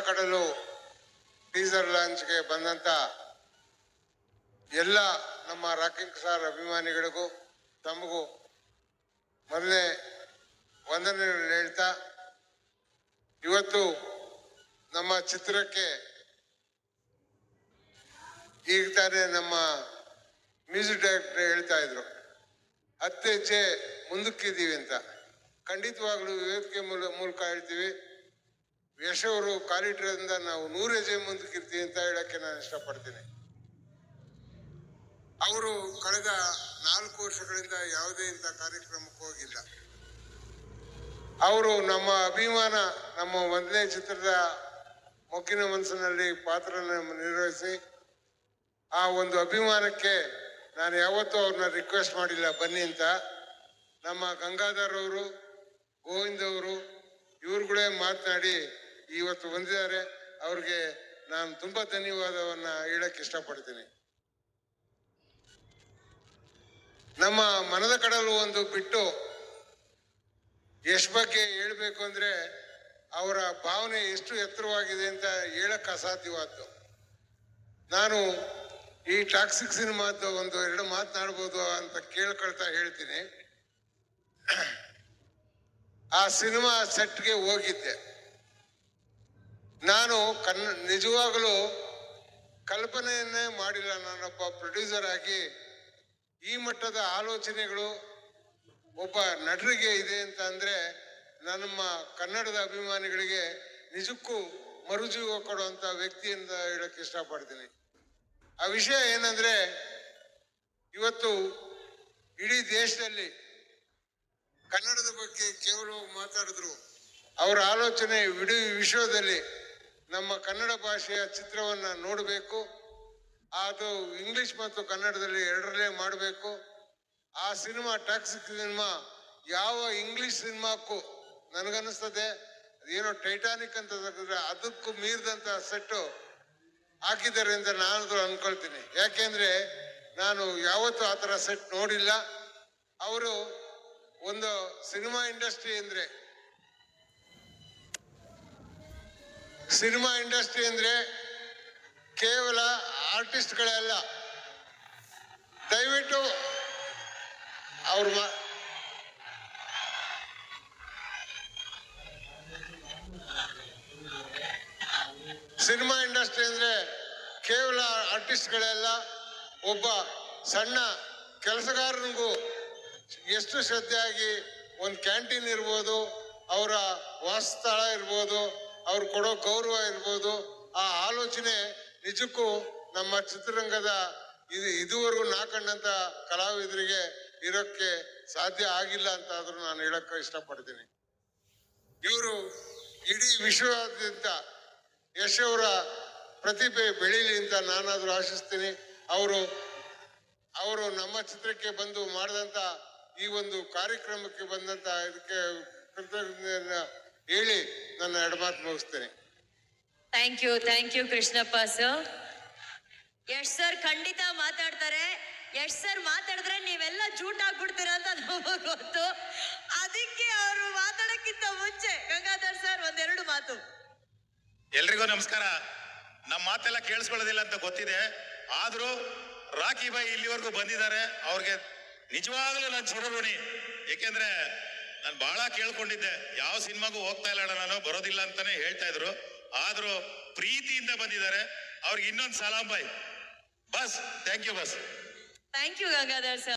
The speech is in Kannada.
ಕಡಲು ಟೀಸರ್ ಲಾಂಚ್ಗೆ ಬಂದಂತ ಎಲ್ಲ ನಮ್ಮ ರಾಕಿಂಗ್ ಸ್ಟಾರ್ ಅಭಿಮಾನಿಗಳಿಗೂ ತಮಗೂ ಮೊದಲೇ ವಂದನೆ ಹೇಳ್ತಾ ಇವತ್ತು ನಮ್ಮ ಚಿತ್ರಕ್ಕೆ ಈಗ ತಾನೇ ನಮ್ಮ ಮ್ಯೂಸಿಕ್ ಡೈರೆಕ್ಟರ್ ಹೇಳ್ತಾ ಇದ್ರು, ಹತ್ತು ಹೆಜ್ಜೆ ಮುಂದಕ್ಕಿದ್ದೀವಿ ಅಂತ. ಖಂಡಿತವಾಗ್ಲೂ ವೇದಿಕೆ ಮೂಲ ಮೂಲಕ ಹೇಳ್ತೀವಿ. ಯಶ್ ಅವರು ಕಾಲಿಟ್ರಿಂದ ನಾವು ನೂರು ಹೆಜ್ಜೆ ಮುಂದಕ್ಕಿರ್ತೀವಿ ಅಂತ ಹೇಳಕ್ಕೆ ನಾನು ಇಷ್ಟಪಡ್ತೀನಿ. ಅವರು ಕಳೆದ ನಾಲ್ಕು ವರ್ಷಗಳಿಂದ ಯಾವುದೇ ಇಂಥ ಕಾರ್ಯಕ್ರಮಕ್ಕೆ ಹೋಗಿಲ್ಲ. ಅವರು ನಮ್ಮ ಅಭಿಮಾನ, ನಮ್ಮ ಒಂದನೇ ಚಿತ್ರದ ಮೊಗ್ಗಿನ ಮನಸ್ಸಿನಲ್ಲಿ ಪಾತ್ರ ನಿರ್ವಹಿಸಿ ಆ ಒಂದು ಅಭಿಮಾನಕ್ಕೆ ನಾನು ಯಾವತ್ತೂ ಅವ್ರನ್ನ ರಿಕ್ವೆಸ್ಟ್ ಮಾಡಿಲ್ಲ, ಬನ್ನಿ ಅಂತ. ನಮ್ಮ ಗಂಗಾಧರ್ ಅವರು, ಗೋವಿಂದ್ ಅವರು ಇವ್ರುಗಳೇ ಮಾತನಾಡಿ ಇವತ್ತು ಬಂದಿದ್ದಾರೆ. ಅವ್ರಿಗೆ ನಾನು ತುಂಬಾ ಧನ್ಯವಾದವನ್ನ ಹೇಳಕ್ ಇಷ್ಟಪಡ್ತೀನಿ. ನಮ್ಮ ಮನದ ಕಡಲು ಒಂದು ಬಿಟ್ಟು ಯಶ್ ಬಗ್ಗೆ ಹೇಳಬೇಕು ಅಂದ್ರೆ ಅವರ ಭಾವನೆ ಎಷ್ಟು ಎತ್ತರವಾಗಿದೆ ಅಂತ ಹೇಳಕ್ ಅಸಾಧ್ಯವಾದ್ದು. ನಾನು ಈ ಟಾಕ್ಸಿಕ್ ಸಿನಿಮಾದ ಒಂದು ಎರಡು ಮಾತನಾಡ್ಬೋದು ಅಂತ ಕೇಳ್ಕೊಳ್ತಾ ಹೇಳ್ತೀನಿ. ಆ ಸಿನಿಮಾ ಸೆಟ್ಗೆ ಹೋಗಿದ್ದೆ. ನಾನು ಕನ್ನ ನಿಜವಾಗಲೂ ಕಲ್ಪನೆಯನ್ನೇ ಮಾಡಿಲ್ಲ. ನಾನೊಬ್ಬ ಪ್ರೊಡ್ಯೂಸರ್ ಆಗಿ ಈ ಮಟ್ಟದ ಆಲೋಚನೆಗಳು ಒಬ್ಬ ನಟರಿಗೆ ಇದೆ ಅಂತ ಅಂದರೆ ನಮ್ಮ ಕನ್ನಡದ ಅಭಿಮಾನಿಗಳಿಗೆ ನಿಜಕ್ಕೂ ಮರುಜೀವ ಕೊಡುವಂಥ ವ್ಯಕ್ತಿ ಅಂತ ಹೇಳೋಕ್ಕೆ ಇಷ್ಟಪಡ್ತೀನಿ. ಆ ವಿಷಯ ಏನಂದರೆ ಇವತ್ತು ಇಡೀ ದೇಶದಲ್ಲಿ ಕನ್ನಡದ ಬಗ್ಗೆ ಕೇವಲ ಮಾತಾಡಿದ್ರು. ಅವರ ಆಲೋಚನೆ ಇಡೀ ವಿಶ್ವದಲ್ಲಿ ನಮ್ಮ ಕನ್ನಡ ಭಾಷೆಯ ಚಿತ್ರವನ್ನು ನೋಡಬೇಕು. ಅದು ಇಂಗ್ಲಿಷ್ ಮತ್ತು ಕನ್ನಡದಲ್ಲಿ ಎರಡರಲ್ಲೇ ಮಾಡಬೇಕು. ಆ ಸಿನಿಮಾ ಟ್ಯಾಕ್ಸ್ ಸಿನಿಮಾ, ಯಾವ ಇಂಗ್ಲಿಷ್ ಸಿನಿಮಾಕ್ಕೂ ನನಗನ್ನಿಸ್ತದೆ. ಏನೋ ಟೈಟಾನಿಕ್ ಅಂತ ತೆಗೆದ್ರೆ ಅದಕ್ಕೂ ಮೀರಿದಂತ ಸೆಟ್ಟು ಹಾಕಿದ್ದಾರೆ ಅಂತ ನಾನು ಅನ್ಕೊಳ್ತೀನಿ. ಯಾಕೆಂದ್ರೆ ನಾನು ಯಾವತ್ತೂ ಆ ಥರ ಸೆಟ್ ನೋಡಿಲ್ಲ. ಅವರು ಒಂದು ಸಿನಿಮಾ ಇಂಡಸ್ಟ್ರಿ ಅಂದ್ರೆ ಸಿನಿಮಾ ಇಂಡಸ್ಟ್ರಿ ಅಂದ್ರೆ ಕೇವಲ ಆರ್ಟಿಸ್ಟ್ಗಳೆಲ್ಲ. ದಯವಿಟ್ಟು ಅವ್ರ ಸಿನಿಮಾ ಇಂಡಸ್ಟ್ರಿ ಅಂದ್ರೆ ಕೇವಲ ಆರ್ಟಿಸ್ಟ್ಗಳೆಲ್ಲ, ಒಬ್ಬ ಸಣ್ಣ ಕೆಲಸಗಾರನಿಗೂ ಎಷ್ಟು ಶ್ರದ್ಧೆಯಾಗಿ ಒಂದು ಕ್ಯಾಂಟೀನ್ ಇರ್ಬೋದು, ಅವರ ವಾಸಸ್ಥಳ ಇರ್ಬೋದು ಅವ್ರು ಕೊಡೋ ಗೌರವ ಇರ್ಬೋದು, ಆ ಆಲೋಚನೆ ನಿಜಕ್ಕೂ ನಮ್ಮ ಚಿತ್ರರಂಗದ ಇದು ಇದುವರೆಗೂ ನಾ ಕಂಡಂತ ಕಲಾವಿದರಿಗೆ ಇರೋಕ್ಕೆ ಸಾಧ್ಯ ಆಗಿಲ್ಲ ಅಂತ ಆದ್ರೂ ನಾನು ಹೇಳಕ್ಕೆ ಇಷ್ಟಪಡ್ತೀನಿ. ಇವರು ಇಡೀ ವಿಶ್ವದಾದ್ಯಂತ ಯಶ್ ಅವರ ಪ್ರತಿಭೆ ಬೆಳೀಲಿ ಅಂತ ನಾನಾದ್ರೂ ಆಶಿಸ್ತೀನಿ. ಅವರು ಅವರು ನಮ್ಮ ಚಿತ್ರಕ್ಕೆ ಬಂದು ಮಾಡಿದಂತ ಈ ಒಂದು ಕಾರ್ಯಕ್ರಮಕ್ಕೆ ಬಂದಂತ ಇದಕ್ಕೆ ಕೃತಜ್ಞತೆಯನ್ನ ಹೇಳಿ ನನ್ನ ಎಡಮಾತು ಮುಗಿಸ್ತೇನೆ. Thank you thank you Krishnappa sir Yash sir ಖಂಡಿತ ಮಾತಾಡ್ತಾರೆ. ಯಶ್ ಸರ್ ಮಾತಾಡಿದ್ರೆ ನೀವೆಲ್ಲ ಜೂಟ್ ಆಗ್ಬಿಡ್ತೀರಾ ಅಂತ ನಮಗೆ ಗೊತ್ತು. ಅದಕ್ಕೆ ಅವರು ಮಾತಾಡಕ್ಕಿಂತ ಮುಂಚೆ ಗಂಗಾಧರ್ ಸರ್ ಒಂದೆರಡು ಮಾತು. ಎಲ್ರಿಗೂ ನಮಸ್ಕಾರ. ನಮ್ಮ ಮಾತೆಲ್ಲ ಕೇಳಿಸ್ಕೊಳ್ಳೋದಿಲ್ಲ ಅಂತ ಗೊತ್ತಿದೆ. ಆದ್ರೂ ರಾಕಿ ಬಾಯಿ ಇಲ್ಲಿವರೆಗೂ ಬಂದಿದ್ದಾರೆ. ಅವ್ರಿಗೆ ನಿಜವಾಗ್ಲೂ ನಾನು ಚಿರಋಣಿ ಏಕೆಂದ್ರೆ ನಾನು ಬಹಳ ಕೇಳ್ಕೊಂಡಿದ್ದೆ. ಯಾವ ಸಿನಿಮಾಗೂ ಹೋಗ್ತಾ ಇಲ್ಲ ಅಣ್ಣ ನಾನು, ಬರೋದಿಲ್ಲ ಅಂತಾನೆ ಹೇಳ್ತಾ ಇದ್ರು. ಆದ್ರೂ ಪ್ರೀತಿಯಿಂದ ಬಂದಿದ್ದಾರೆ. ಅವ್ರಿಗೆ ಇನ್ನೊಂದು ಸಲಾಂ ಬಾಯ್. ಬಸ್ thank you bus. Thank you Gangadhar sir